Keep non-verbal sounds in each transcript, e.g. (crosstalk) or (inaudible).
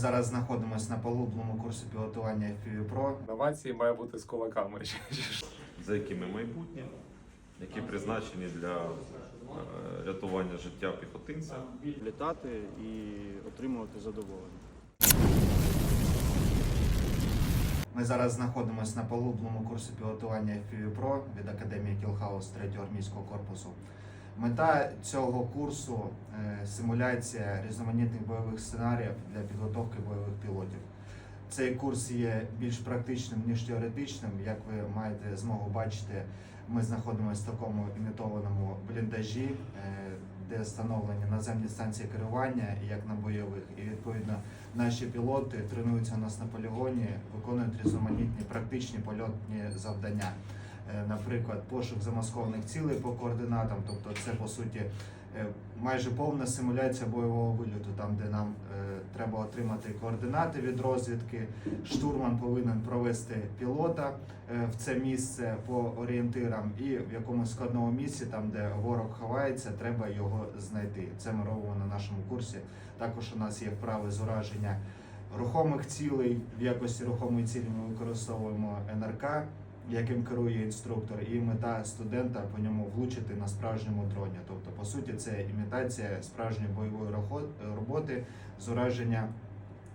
зараз знаходимося на полублому курсі пілотування FPV Pro. Інновації має бути з кулаками. (laughs) за якими майбутнє, які призначені для е, рятування життя піхотинця. літати і отримувати задоволення. Ми зараз знаходимося на полублому курсі пілотування FPV Pro від Академії Кілхаус 3-го армійського корпусу. Мета цього курсу е, симуляція різноманітних бойових сценаріїв для підготовки бойових пілотів. Цей курс є більш практичним ніж теоретичним. Як ви маєте змогу бачити, ми знаходимося в такому імітованому бліндажі, е, де встановлені наземні станції керування, як на бойових, і відповідно наші пілоти тренуються у нас на полігоні, виконують різноманітні практичні польотні завдання. Е, Наприклад, пошук замаскованих цілей по координатам, тобто це по суті е, майже повна симуляція бойового вильоту, там де нам е, треба отримати координати від розвідки. Штурман повинен провести пілота в це місце по орієнтирам, і в якомусь складному місці, там де ворог ховається, треба його знайти. Це ми робимо на нашому курсі. Також у нас є вправи з ураження рухомих цілей. В якості рухомої цілі ми використовуємо НРК, яким керує інструктор, і мета студента по ньому влучити на справжньому дроні. Тобто, по суті, це імітація справжньої бойової роботи з ураження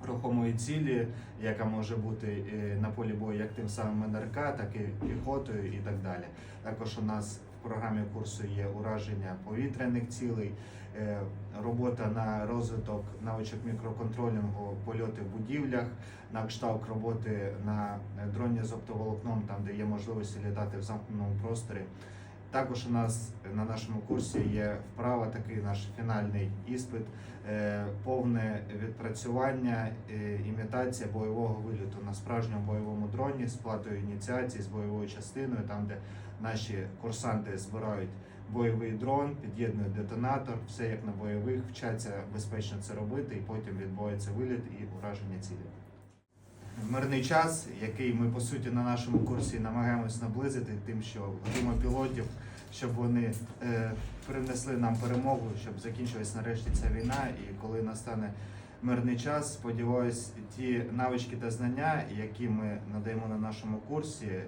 рухомої цілі, яка може бути е, на полі бою як тим самим НРК, так і піхотою і так далі. Також у нас програмі курсу є ураження повітряних цілей, е, робота на розвиток навичок мікроконтролінгу, польоти в будівлях, на кшталт роботи на е, дроні з оптоволокном, там де є можливості літати в замкненому просторі. Також у нас на нашому курсі є вправа, такий наш фінальний іспит, е, повне відпрацювання, імітація бойового виліту на справжньому бойовому дроні з платою ініціації, з бойовою частиною, там де наші курсанти збирають бойовий дрон, під'єднують детонатор, все як на бойових, вчаться безпечно це робити, і потім відбувається виліт і ураження цілі. В мирний час, який ми по суті на нашому курсі намагаємось наблизити, тим, що готуємо пілотів, щоб вони е, принесли нам перемогу, щоб закінчилась нарешті ця війна. І коли настане мирний час, сподіваюсь, ті навички та знання, які ми надаємо на нашому курсі, е,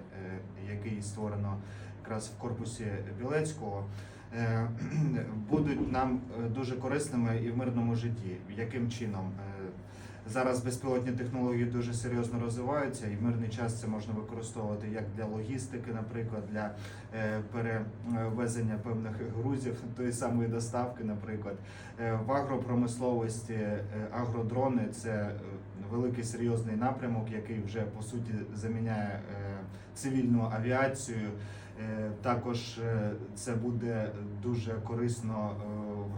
який створено якраз в корпусі Білецького. е, (clears throat) Будуть нам е, дуже корисними і в мирному житті. Яким чином? Зараз безпілотні технології дуже серйозно розвиваються, і в мирний час це можна використовувати як для логістики, наприклад, для е, перевезення певних грузів, тої самої доставки, наприклад. Е, В агропромисловості е, агродрони це великий серйозний напрямок, який вже по суті заміняє цивільну авіацію. Також це буде дуже корисно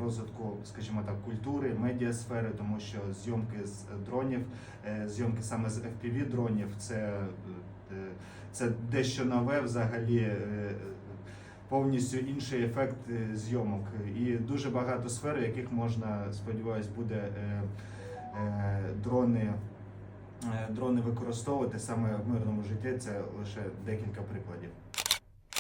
розвитку, скажімо так, культури, медіасфери, тому що зйомки з дронів, е, зйомки саме з FPV дронів, це, е, це дещо нове взагалі. е, Повністю інший ефект е, зйомок і дуже багато сфер, яких можна, сподіваюсь, буде е, е, дрони, е, дрони використовувати саме в мирному житті. Це лише декілька прикладів.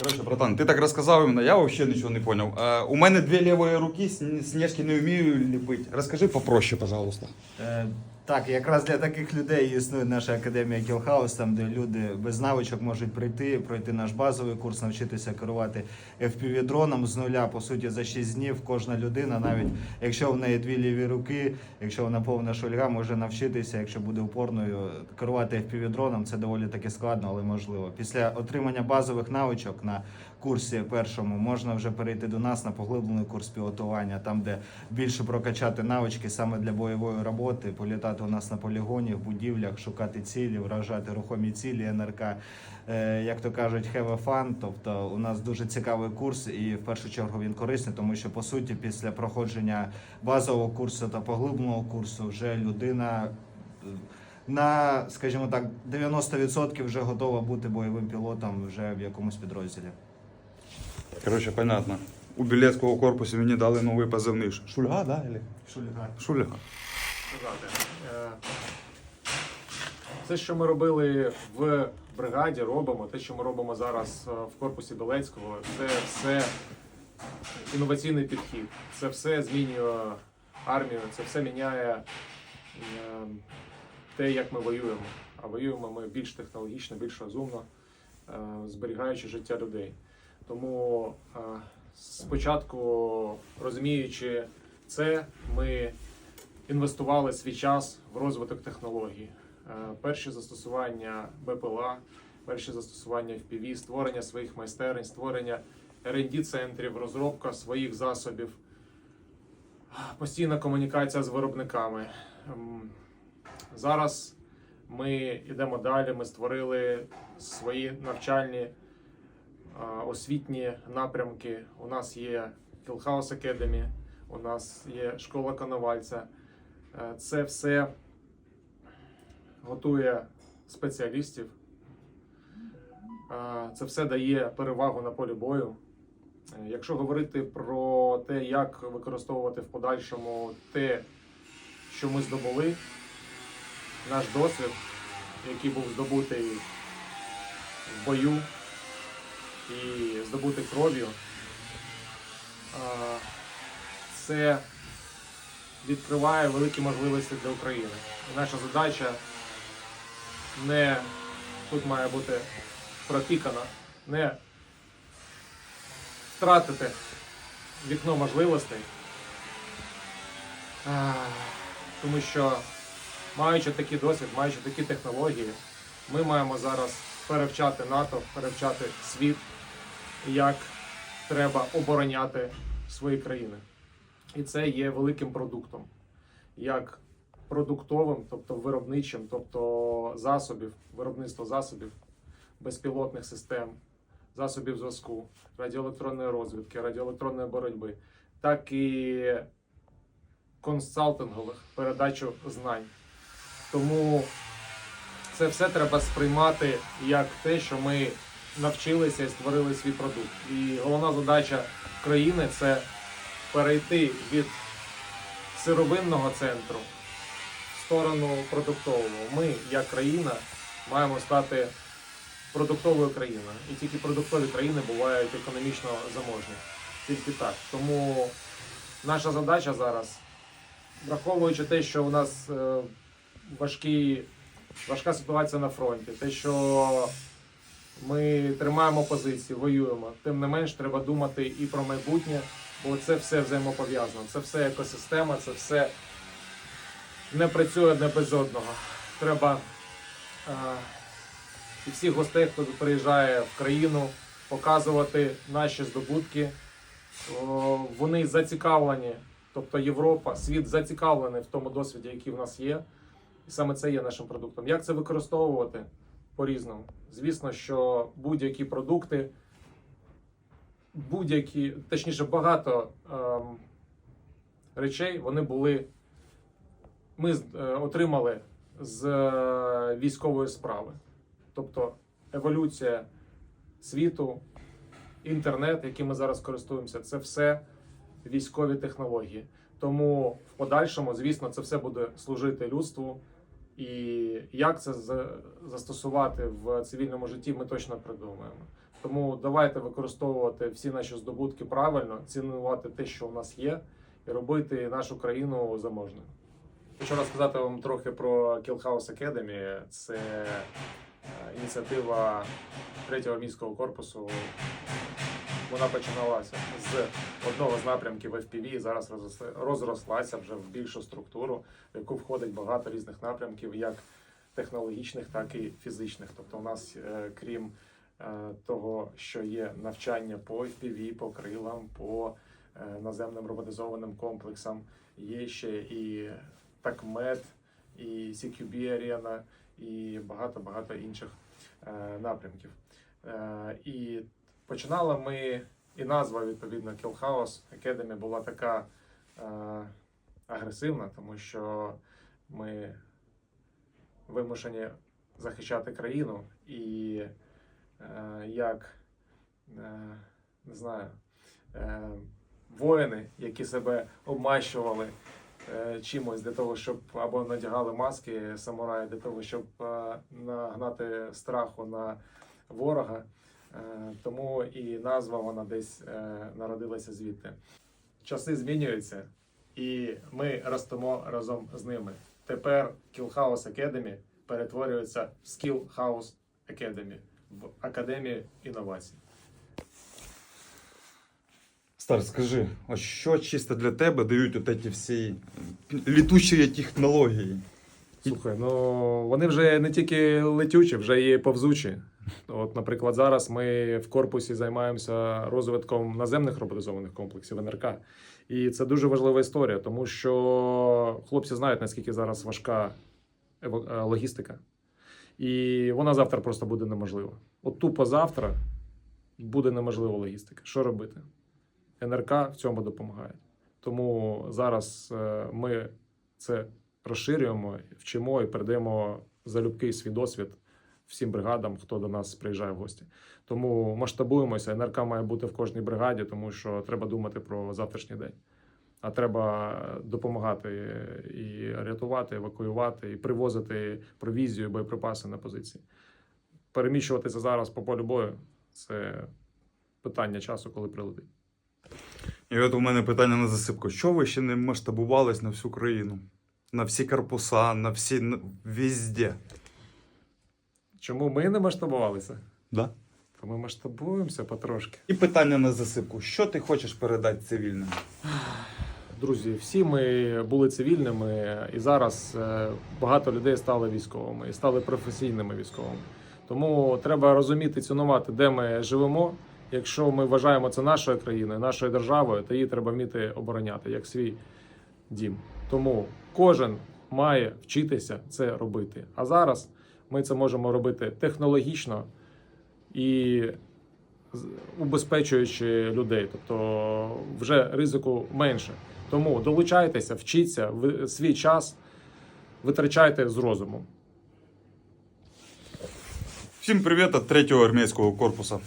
Короче, братан, ти так розказав іменно, я взагалі нічого не понял. Е, у мене дві лівої руки, сні- снежки не вмію ліпити. Розкажи попроще, пожалуйста. Е, Так, якраз для таких людей існує наша академія Кілхаус, там де люди без навичок можуть прийти, пройти наш базовий курс, навчитися керувати fpv дроном з нуля. По суті, за 6 днів кожна людина, навіть якщо в неї дві ліві руки, якщо вона повна шульга, може навчитися, якщо буде упорною керувати fpv дроном. Це доволі таки складно, але можливо. Після отримання базових навичок на курсі першому можна вже перейти до нас на поглиблений курс пілотування, там де більше прокачати навички саме для бойової роботи, політати у нас на полігоні, в будівлях, шукати цілі, вражати рухомі цілі НРК. Е, як то кажуть, have a fun. Тобто у нас дуже цікавий курс, і в першу чергу він корисний, тому що по суті, після проходження базового курсу та поглибленого курсу вже людина. На, скажімо так, 90% вже готова бути бойовим пілотом вже в якомусь підрозділі. Короче, понятно. У Білецького корпусу мені дали новий позивний. Шульга, да? Или? Шульга. Шульга. Е, Все, що ми робили в бригаді, робимо, те, що ми робимо зараз е, в корпусі Белецького, це все інноваційний підхід. Це все змінює армію, це все міняє е, те, як ми воюємо. А воюємо ми більш технологічно, більш розумно, е, зберігаючи життя людей. Тому е, спочатку, розуміючи це, ми інвестували свій час в розвиток технологій. Е, Перші застосування БПЛА, перші застосування FPV, створення своїх майстерень, створення rd центрів, розробка своїх засобів, постійна комунікація з виробниками. Зараз ми йдемо далі. Ми створили свої навчальні освітні напрямки. У нас є Killhouse Academy, у нас є школа Коновальця. Е, Це все готує спеціалістів. Е, Це все дає перевагу на полі бою. Е, Якщо говорити про те, як використовувати в подальшому те, що ми здобули, наш досвід, який був здобутий в бою і здобутий кров'ю, це відкриває великі можливості для України. І наша задача не тут має бути пропікана, не втратити вікно можливостей, тому що маючи такий досвід, маючи такі технології, ми маємо зараз перевчати НАТО, перевчати світ, як треба обороняти свої країни. І це є великим продуктом, як продуктовим, тобто виробничим, тобто засобів, виробництво засобів, безпілотних систем, засобів зв'язку, радіоелектронної розвідки, радіоелектронної боротьби, так і консалтингових передачу знань. Тому це все треба сприймати як те, що ми навчилися і створили свій продукт. І головна задача країни це перейти від сировинного центру в сторону продуктового. Ми, як країна, маємо стати продуктовою країною. І тільки продуктові країни бувають економічно заможні. Тільки так. Тому наша задача зараз, враховуючи те, що у нас е, важкі, важка ситуація на фронті, те, що ми тримаємо позиції, воюємо. Тим не менш, треба думати і про майбутнє, бо це все взаємопов'язано. Це все екосистема, це все не працює одне без одного. Треба е, і всіх гостей, хто приїжджає в країну, показувати наші здобутки. Вони зацікавлені, тобто Європа, світ зацікавлений в тому досвіді, який в нас є. І саме це є нашим продуктом. Як це використовувати по-різному? Звісно, що будь-які продукти, будь-які, точніше, багато ем, речей вони були. Ми е, отримали з е, військової справи. Тобто еволюція світу, інтернет, яким ми зараз користуємося, це все військові технології. Тому в подальшому, звісно, це все буде служити людству. І як це застосувати в цивільному житті, ми точно придумаємо. Тому давайте використовувати всі наші здобутки правильно, цінувати те, що у нас є, і робити нашу країну заможною. Хочу розказати вам трохи про Killhouse Academy. Це е, ініціатива третього міського корпусу. Вона починалася з одного з напрямків FPV, і зараз розрослася вже в більшу структуру, в яку входить багато різних напрямків, як технологічних, так і фізичних. Тобто, у нас, е, крім е, того, що є навчання по FPV, по крилам, по е, наземним роботизованим комплексам, є ще і такмет, і CQB Arena, і багато-багато інших е, напрямків. І починали ми, і назва відповідно Killhouse Academy була така е, агресивна, тому що ми вимушені захищати країну і е, як е, не знаю, е, воїни, які себе обмащували е, чимось для того, щоб або надягали маски самураї для того, щоб е, нагнати страху на ворога. Е, Тому і назва вона десь е, народилася звідти. Часи змінюються, і ми ростемо разом з ними. тепер Kill House Academy перетворюється в Skill House Academy, в Академію інновацій. Стар, скажи, а що чисто для тебе дають от ці всі літучі технології? Слухай, ну вони вже не тільки летючі, вже і повзучі. От, наприклад, зараз ми в корпусі займаємося розвитком наземних роботизованих комплексів НРК. І це дуже важлива історія, тому що хлопці знають, наскільки зараз важка е, логістика. І вона завтра просто буде неможлива. От тупо завтра буде неможлива логістика. Що робити? НРК в цьому допомагає. Тому зараз е, ми це розширюємо, вчимо і передаємо залюбки свій досвід всім бригадам, хто до нас приїжджає в гості. Тому масштабуємося. НРК має бути в кожній бригаді, тому що треба думати про завтрашній день. А треба допомагати і рятувати, евакуювати, і привозити провізію, боєприпаси на позиції. Переміщуватися зараз по полю бою це питання часу, коли прилетить. І от у мене питання на засипку. Що ви ще не масштабувались на всю країну? На всі корпуса, на всі на, везде. Чому ми не масштабувалися? Да? То ми масштабуємося потрошки. І питання на засипку. Що ти хочеш передати цивільним? Друзі, всі ми були цивільними, і зараз е, багато людей стали військовими і стали професійними військовими. Тому треба розуміти, цінувати, де ми живемо. Якщо ми вважаємо це нашою країною, нашою державою, то її треба вміти обороняти як свій дім. Тому кожен має вчитися це робити. А зараз ми це можемо робити технологічно і убезпечуючи людей, тобто вже ризику менше. Тому долучайтеся, вчіться, в свій час витрачайте з розумом. Всім привіт від 3-го армійського корпусу.